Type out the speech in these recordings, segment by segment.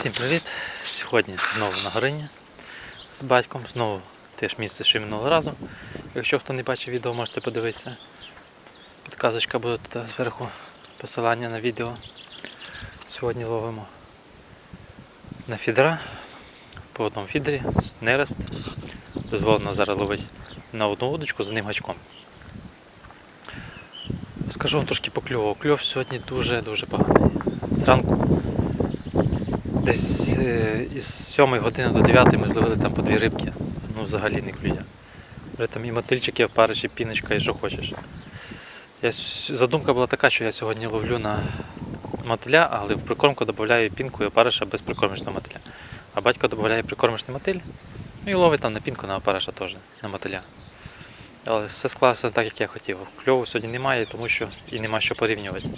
Всім привіт! Сьогодні знову на горині з батьком, знову те ж місце, що й минулого разу. Якщо хто не бачив відео, можете подивитися. Підказочка буде тут зверху посилання на відео. Сьогодні ловимо на фідера по одному фідері, нерест. Дозволено зараз ловити на одну удочку з одним гачком. Скажу вам трошки по кльову. Кльов сьогодні дуже-дуже поганий. Зранку Десь е, із 7 години до 9 ми зловили там по дві рибки. Ну взагалі не клює. Вже там і мотильчики, і опариш, і піночка, і що хочеш. Я, задумка була така, що я сьогодні ловлю на мотиля, але в прикормку додаю пінку і опариша без прикормочного мотиля. А батько додає прикормочний мотиль ну і ловить там на пінку, на опариша теж, на мотиля. Але все склалося так, як я хотів. Кльову сьогодні немає, тому що і нема що порівнювати.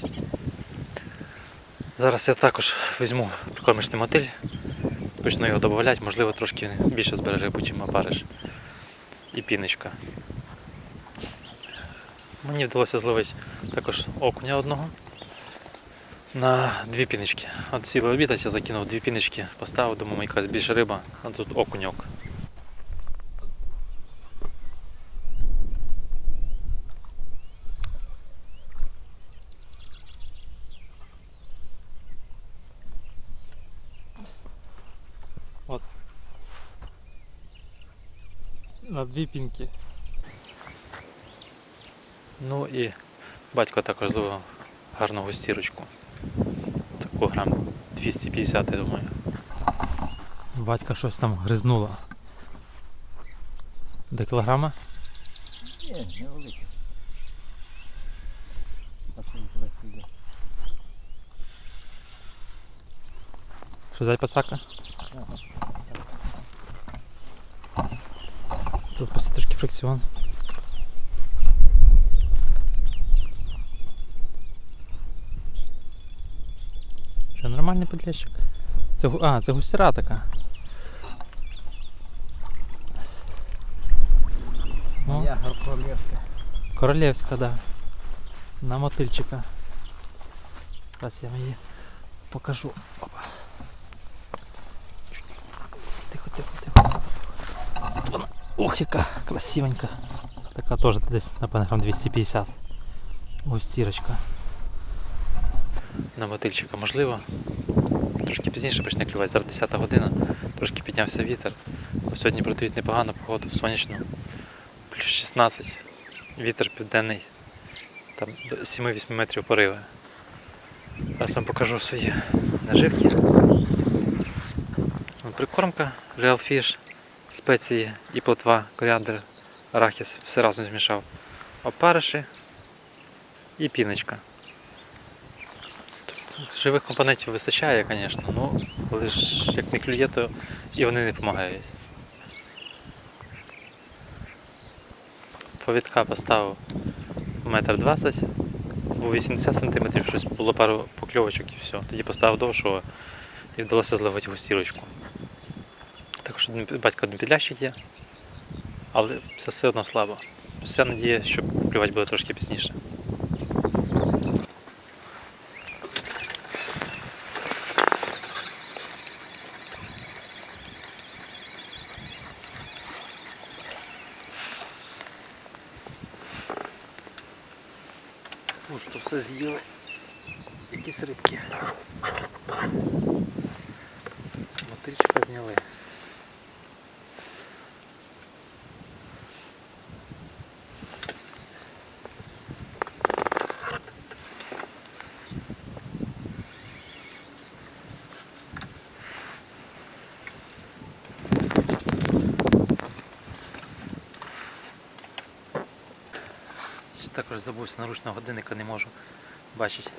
Зараз я також візьму прикормочний мотиль, почну його додавати, можливо трошки більше збере рибу, чим опариш. І піночка. Мені вдалося зловити також окуня одного на дві піночки. От сіли обідати, я закинув дві піночки, поставив, думаю, якась більша риба, а тут окуньок. От. На. Ну і батько також зловив гарну густірочку. Таку грам 250, я думаю. Батька щось там гризнуло. До кілограма? Ні, невелике. А що пацака? Ага. Тут просто трошки фрикціон. Що, нормальний подлещик? Це, а, це густіра така. Ну, Я Королівська. королевська, да. На мотильчика. Зараз я вам її покажу. Опа. Тихо, тихо, тихо. Ух, яка красивенька. Така теж десь, напевно, грам 250. Густірочка. На мотильчика можливо. Трошки пізніше почне клювати. Зараз 10 година, трошки піднявся вітер. Сьогодні продають непогано погоду, сонячну. Плюс 16. Вітер південний. Там до 7-8 метрів пориви. Зараз вам покажу свої наживки. Прикормка, Real Fish, спеції і плотва, коріандр, арахіс, все разом змішав. Опариші і піночка. Тут Живих компонентів вистачає, звісно, ну коли ж як не клює, то і вони не допомагають. Повідка поставив метр двадцять, був 80 см, щось було пару покльовочок і все. Тоді поставив довшого і вдалося зловити густірочку. Також один- батько один підлящик є, але це все одно слабо. Вся надія, що клювати буде трошки пізніше. Пусто все з'їли. Якісь рибки. Мотильчика зняли. Також забувся наручного годинника, не можу бачити.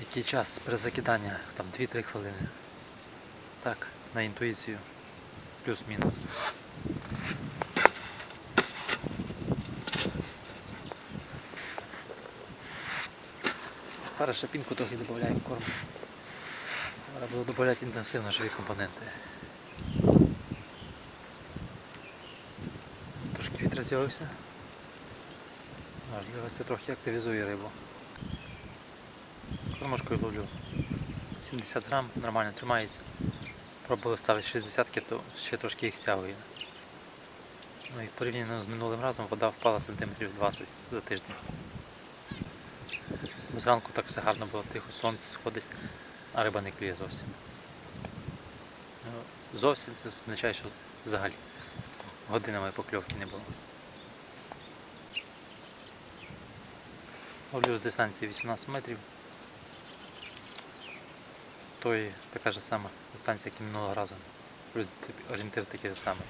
Який час перезакидання, там 2-3 хвилини. Так, на інтуїцію. Плюс-мінус. Пара шапінку трохи додаємо корм. Зараз буду додавати інтенсивно живі компоненти. Трошки вітер з'явився. Можливо, це трохи активізує рибу. Кормушкою ловлю 70 грам, нормально тримається. Пробували ставити 60 то ще трошки їх стягує. Ну і порівняно з минулим разом вода впала сантиметрів 20 за тиждень. Зранку так все гарно було, тихо, сонце сходить, а риба не клює зовсім. Ну, Зовсім це означає, що взагалі годинами покльовки не було. З дистанції 18 метрів. То і така ж сама дистанція, як і минулого разу. Плюс орієнтир такий самий.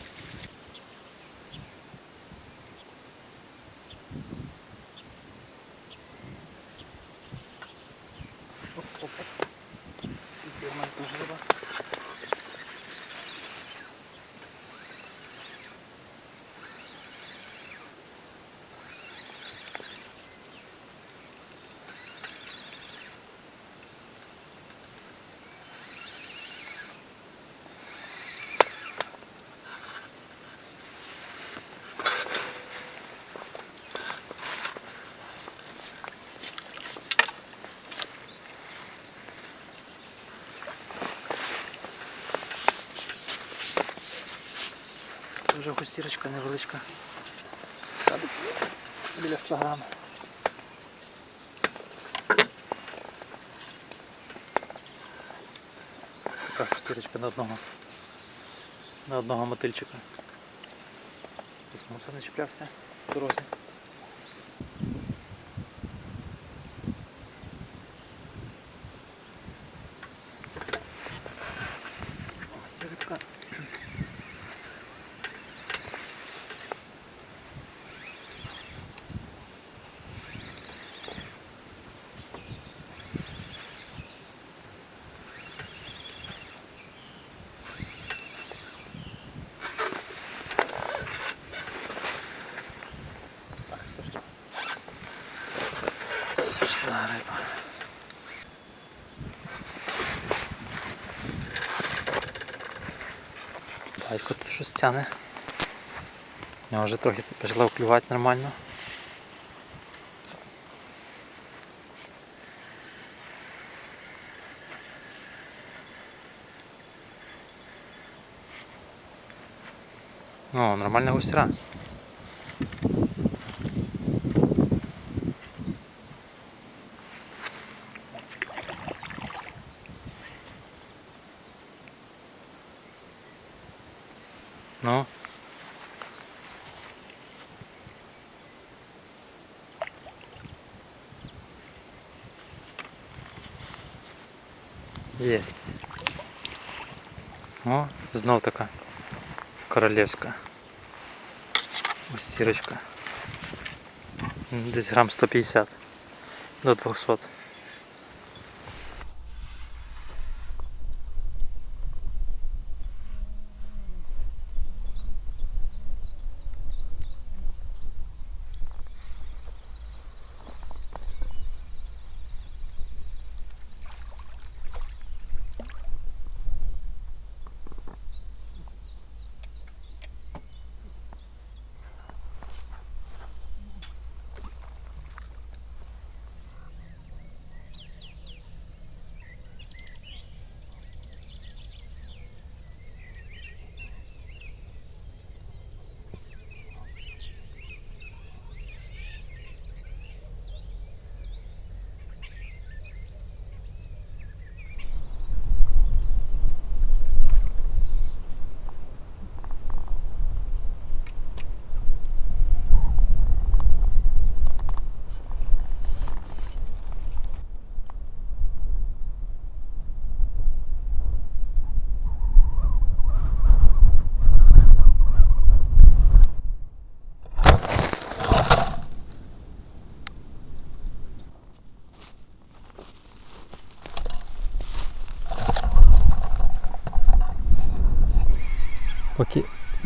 Вже густірочка невеличка. Біля 100 грам. Така густірочка на одного. На одного мотильчика. Десь не чіплявся в дорозі. О, є рибка. Так, сошла. Сошла риба. Батько тут щось тяне. У нього вже трохи почала вклювати нормально. О, нормальна густра. Ну. Єсть. О, знов така королевська. Ось сірочка. Десь грам 150 до 200.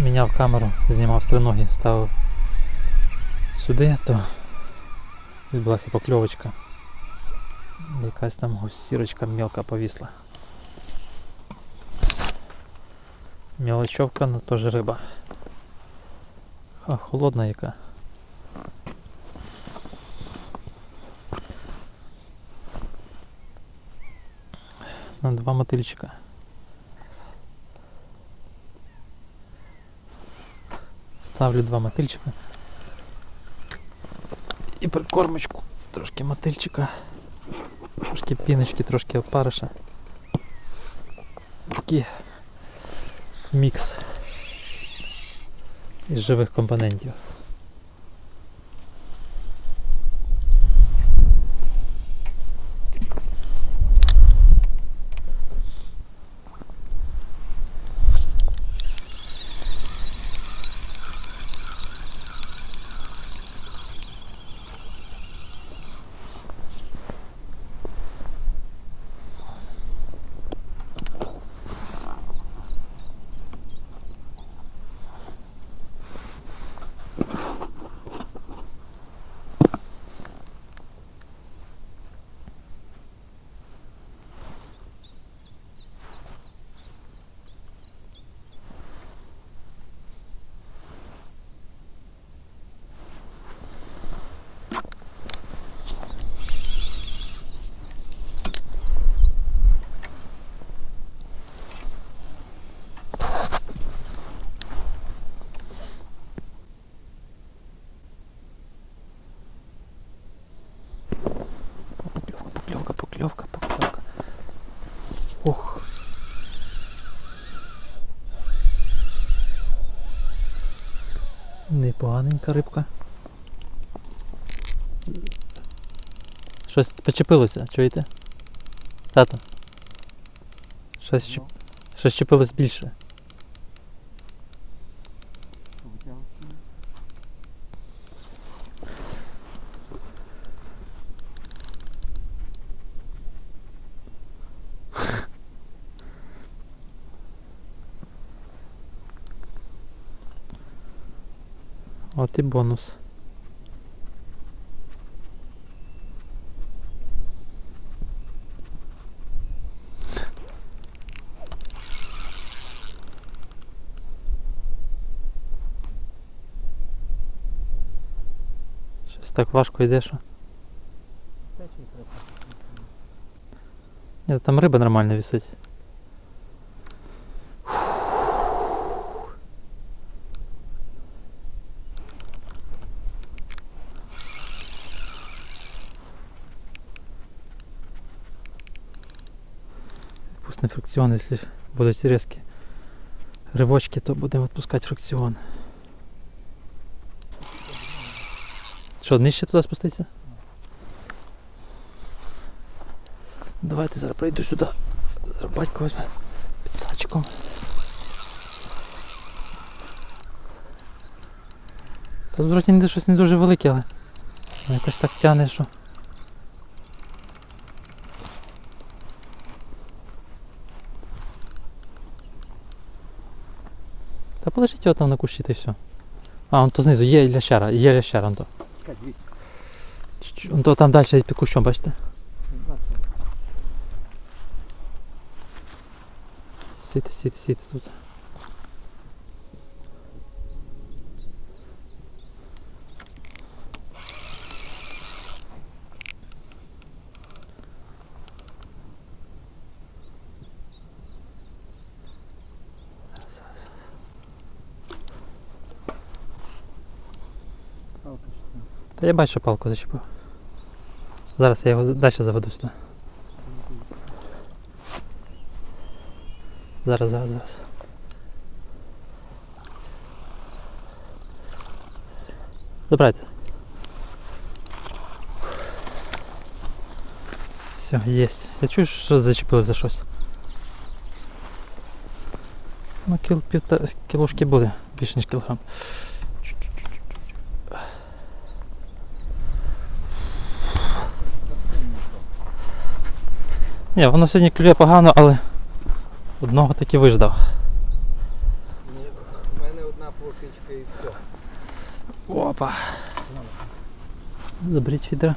Міняв камеру, знімав стриноги, ставив сюди, то відбулася покльовочка. Якась там гусірочка мелка повісла. Мелочовка, но теж риба. А, холодна яка. на два мотильчика. Ставлю два мотильчика. І прикормочку. Трошки мотильчика. Трошки піночки, трошки опариша. Такий мікс із живих компонентів. Непоганенька рибка. Щось почепилося, чуєте? Тато. Щось, чіп... Щось чепилось більше. От бонус. Щось так важко йде, що. Ні, там риба нормально висить. Фрикціон, якщо будуть різкі ривочки, то будемо відпускати фрикціон. Що, нижче туди спуститься? Давайте зараз прийду сюди. Зараз батько візьме під сачком. Та вроді щось не дуже велике, але якось так тягне, що. Та положіть його там на кущі та й все. А, он то знизу, є лящара, є лящара, он то. Чекай, звісно. Чуть-чуть, Он то там далі під кущом, бачите? Сіти, сіти, сіти тут. Та я бачу, що палку зачепив. Зараз я його далі заведу сюди. Зараз, зараз, зараз. Забирайте. Все, есть. Я чую, що зачепили за щось. Ну, кіл, півта, кілошки буде, більше ніж кілограм. Ні, воно сьогодні клює погано, але одного таки виждав. У мене одна плохичка і все. Опа. Заберіть відра.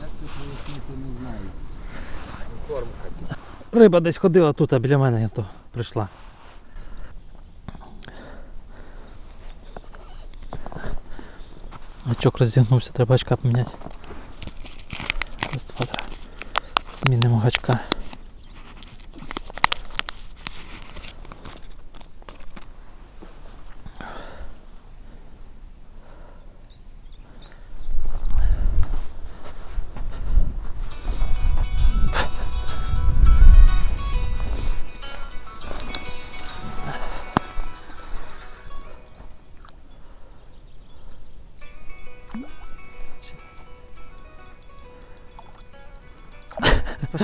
Як це пояснити, не знаю. Кормка. Риба десь ходила тут, а біля мене то прийшла. Гачок розігнувся, треба очка поміняти листопада. Змінимо гачка.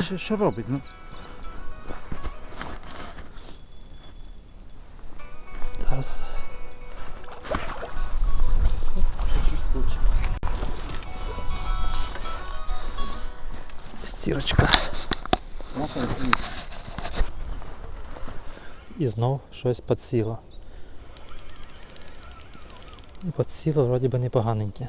Що, що робить? Ну? Зараз, зараз. Стірочка. І знов щось підсіло. І підсіло вроді би непоганеньке.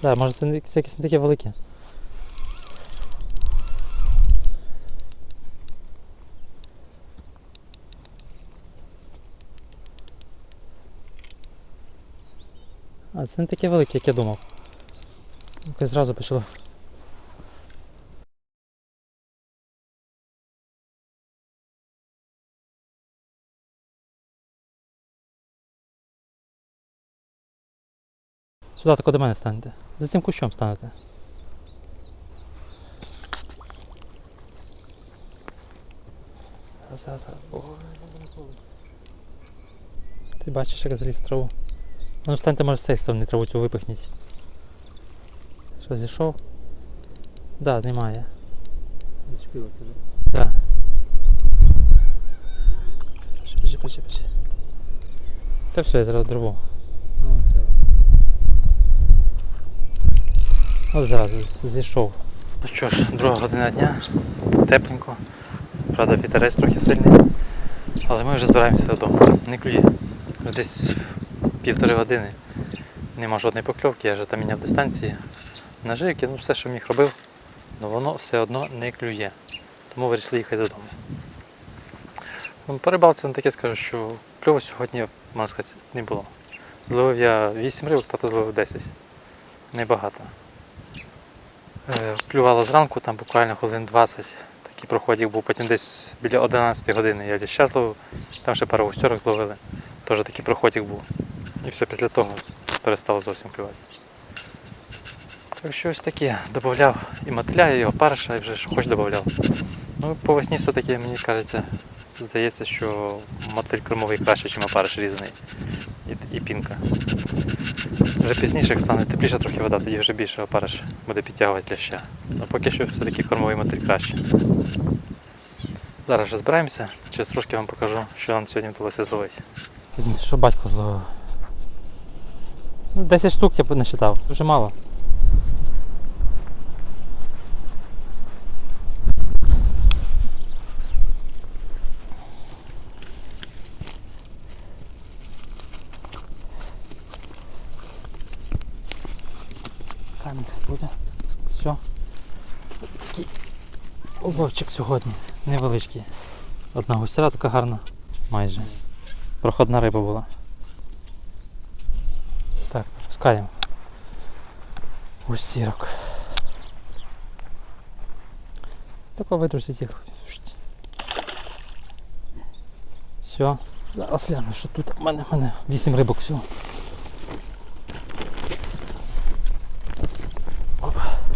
Так, може це якесь не такі великі. А це не таке велике, як я думав. Якось зразу почало. Сюди тако до мене станете. За цим кущом станете. Ти бачиш, як заліз в траву. Ну станьте, може, з цієї сторони траву цю випихніть. Що, зійшов? Да, немає. Зачепилося вже. Да. Почи, почи, почи. Та все, я зараз дрову. Ну, все. Зараз зійшов. Ну що ж, друга година дня, тепленько. Правда, вітерець трохи сильний. Але ми вже збираємося додому. Не клює. Десь півтори години. Нема жодної покльовки, я вже там міняв дистанції. Ножики, ну все, що міг робив, але воно все одно не клює. Тому вирішили їхати додому. Ну, По не таке скажу, що кльову сьогодні, можна сказати, не було. Зловив я 8 рибок, тато зловив 10. Небагато. Е, Клювало зранку, там буквально хвилин 20. Такий проходик був, потім десь біля 11 години я час зловив, там ще пару густерок зловили. Теж такий проходик був. І все після того перестало зовсім клювати. Так що ось таке. Добавляв і мотиля, і опариша, і вже хоч додавав. Ну, по весні все-таки, мені кажеться, здається, що мотиль кормовий краще, ніж опариш різаний. І, і пінка. Вже пізніше, як стане тепліше трохи вода, тоді вже більше опариш буде підтягувати ляща. Ну поки що все-таки кормовий мотиль краще. Зараз вже збираємося, через трошки вам покажу, що нам сьогодні вдалося зловити. Що батько зловив? Ну, 10 штук я б не вважав, дуже мало. Камінь буде. Все. Такий уловчик сьогодні. Невеличкий. Одна гусяра така гарна. Майже. Проходна риба була. Так, пускаємо. Гусірок. Тако видрузить їх. Все. Зараз гляну, що тут. У мене, в мене 8 рибок всього.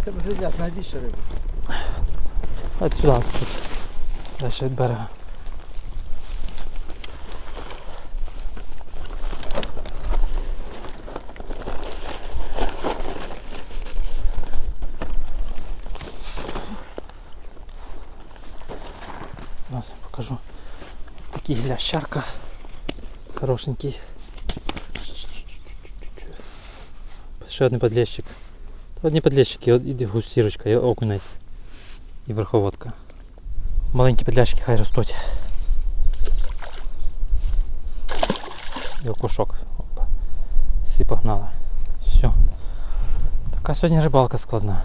Тебе глядять, найбільше риби. От сюди, тут. Далі від берега. Зараз я покажу. Такий глящарка. Хорошенький. Ще один подлещик. Одні подлещики, і гусірочка, і окунець І верховодка. Маленькі петляшки хай ростуть. І окушок. Опа. Всі погнали. Все. Така сьогодні рибалка складна.